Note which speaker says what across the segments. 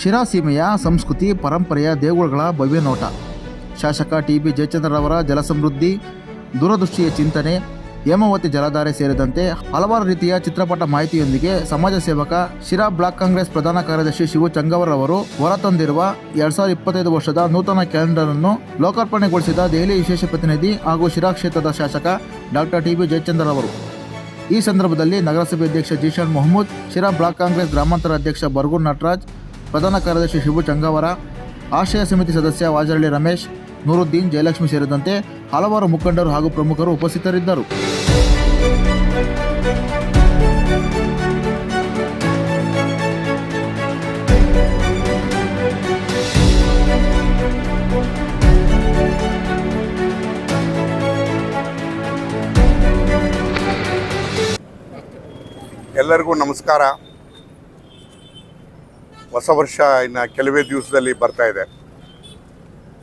Speaker 1: ಶಿರಾ ಸೀಮೆಯ ಸಂಸ್ಕೃತಿ ಪರಂಪರೆಯ ದೇಗುಲಗಳ ಭವ್ಯ ನೋಟ. ಶಾಸಕ ಟಿ ಬಿ ಜಯಚಂದ್ರರವರ ಜಲಸಮೃದ್ಧಿ, ದೂರದೃಷ್ಟಿಯ ಚಿಂತನೆ, ಹೇಮಾವತಿ ಜಲಧಾರೆ ಸೇರಿದಂತೆ ಹಲವಾರು ರೀತಿಯ ಚಿತ್ರಪಟ ಮಾಹಿತಿಯೊಂದಿಗೆ ಸಮಾಜ ಸೇವಕ ಶಿರಾ ಬ್ಲಾಕ್ ಕಾಂಗ್ರೆಸ್ ಪ್ರಧಾನ ಕಾರ್ಯದರ್ಶಿ ಶಿವು ಚಂಗವರ್ ಅವರು ಹೊರತಂದಿರುವ ಎರಡ್ ಸಾವಿರದ ಇಪ್ಪತ್ತೈದು ವರ್ಷದ ನೂತನ ಕ್ಯಾಲೆಂಡರ್ ಅನ್ನು ಲೋಕಾರ್ಪಣೆಗೊಳಿಸಿದ ದೆಹಲಿ ವಿಶೇಷ ಪ್ರತಿನಿಧಿ ಹಾಗೂ ಶಿರಾ ಕ್ಷೇತ್ರದ ಶಾಸಕ ಡಾಕ್ಟರ್ ಟಿ ಬಿ ಜಯಚಂದ್ರ ಅವರು ಈ ಸಂದರ್ಭದಲ್ಲಿ ನಗರಸಭೆ ಅಧ್ಯಕ್ಷ ಜೀಶಾನ್ ಮೊಹಮ್ಮದ್, ಶಿರಾ ಬ್ಲಾಕ್ ಕಾಂಗ್ರೆಸ್ ಗ್ರಾಮಾಂತರ ಅಧ್ಯಕ್ಷ ಬರ್ಗೂರ್ ನಟರಾಜ್, ಪ್ರಧಾನ ಕಾರ್ಯದರ್ಶಿ ಶಿಬು ಚಂಗಾವರ, ಆಶ್ರಯ ಸಮಿತಿ ಸದಸ್ಯ ವಾಜರಳ್ಳಿ ರಮೇಶ್, ನೂರುದ್ದೀನ್ ಜಯಲಕ್ಷ್ಮಿ ಸೇರಿದಂತೆ ಹಲವಾರು ಮುಖಂಡರು ಹಾಗೂ ಪ್ರಮುಖರು ಉಪಸ್ಥಿತರಿದ್ದರು.
Speaker 2: ಎಲ್ಲರಿಗೂ ನಮಸ್ಕಾರ. ಹೊಸ ವರ್ಷ ಇನ್ನು ಕೆಲವೇ ದಿವಸದಲ್ಲಿ ಬರ್ತಾ ಇದೆ.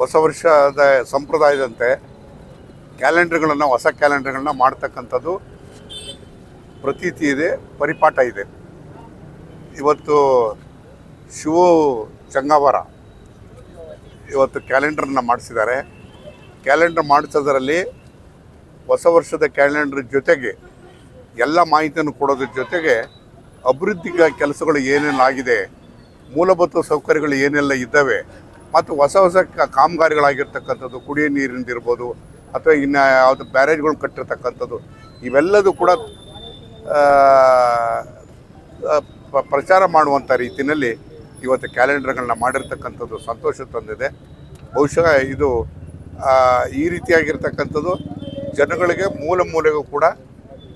Speaker 2: ಹೊಸ ವರ್ಷದ ಸಂಪ್ರದಾಯದಂತೆ ಕ್ಯಾಲೆಂಡರ್ಗಳನ್ನು, ಹೊಸ ಕ್ಯಾಲೆಂಡರ್ಗಳನ್ನ ಮಾಡ್ತಕ್ಕಂಥದ್ದು ಪ್ರತೀತಿ ಇದೆ, ಪರಿಪಾಠ ಇದೆ. ಇವತ್ತು ಶಿವ ಚಂಗಾವರ ಇವತ್ತು ಕ್ಯಾಲೆಂಡರ್ನ ಮಾಡಿಸಿದ್ದಾರೆ. ಕ್ಯಾಲೆಂಡರ್ ಮಾಡಿಸೋದರಲ್ಲಿ ಹೊಸ ವರ್ಷದ ಕ್ಯಾಲೆಂಡರ್ ಜೊತೆಗೆ ಎಲ್ಲ ಮಾಹಿತಿಯನ್ನು ಕೊಡೋದ್ರ ಜೊತೆಗೆ ಅಭಿವೃದ್ಧಿ ಕೆಲಸಗಳು ಏನೇನು ಆಗಿದೆ ಮೂಲಭೂತ ಸೌಕರ್ಯಗಳು ಏನೆಲ್ಲ ಇದ್ದಾವೆ, ಮತ್ತು ಹೊಸ ಹೊಸ ಕಾಮಗಾರಿಗಳಾಗಿರ್ತಕ್ಕಂಥದ್ದು, ಕುಡಿಯೋ ನೀರಿಂದಿರ್ಬೋದು ಅಥವಾ ಇನ್ನು ಯಾವುದು ಬ್ಯಾರೇಜ್ಗಳು ಕಟ್ಟಿರ್ತಕ್ಕಂಥದ್ದು, ಇವೆಲ್ಲದೂ ಕೂಡ ಪ್ರಚಾರ ಮಾಡುವಂಥ ರೀತಿಯಲ್ಲಿ ಇವತ್ತು ಕ್ಯಾಲೆಂಡರ್ಗಳನ್ನ ಮಾಡಿರ್ತಕ್ಕಂಥದ್ದು ಸಂತೋಷ ತಂದಿದೆ. ಬಹುಶಃ ಇದು ಈ ರೀತಿಯಾಗಿರ್ತಕ್ಕಂಥದ್ದು ಜನಗಳಿಗೆ, ಮೂಲ ಮೂಲೆಗೂ ಕೂಡ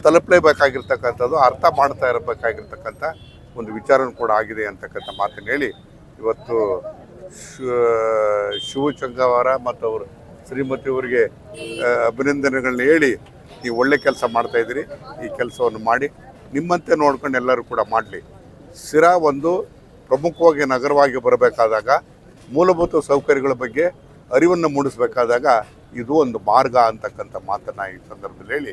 Speaker 2: ತಲುಪಲೇಬೇಕಾಗಿರ್ತಕ್ಕಂಥದ್ದು ಅರ್ಥ ಮಾಡ್ತಾ ಇರಬೇಕಾಗಿರ್ತಕ್ಕಂಥ ಒಂದು ವಿಚಾರನೂ ಕೂಡ ಆಗಿದೆ ಅಂತಕ್ಕಂಥ ಮಾತನ್ನು ಹೇಳಿ ಇವತ್ತು ಶ್- ಶಿವು ಚಂಗವಾರ ಮತ್ತು ಅವರು ಶ್ರೀಮತಿ ಅವರಿಗೆ ಆ, ಅಭಿನಂದನೆಗಳನ್ನ ಹೇಳಿ ನೀವು ಒಳ್ಳೆ ಕೆಲಸ ಮಾಡ್ತಾ ಇದ್ದೀರಿ ಈ ಕೆಲಸವನ್ನು ಮಾಡಿ ನಿಮ್ಮಂತೆ ನೋಡ್ಕೊಂಡು ಎಲ್ಲರೂ ಕೂಡ ಮಾಡಲಿ. ಸಿರಾ ಒಂದು ಪ್ರಮುಖವಾಗಿ ನಗರವಾಗಿ ಬರಬೇಕಾದಾಗ ಮೂಲಭೂತ ಸೌಕರ್ಯಗಳ ಬಗ್ಗೆ ಅರಿವನ್ನು ಮೂಡಿಸಬೇಕಾದಾಗ ಇದು ಒಂದು ಮಾರ್ಗ ಅಂತಕ್ಕಂಥ ಮಾತನ್ನು ಈ ಸಂದರ್ಭದಲ್ಲಿ ಹೇಳಿ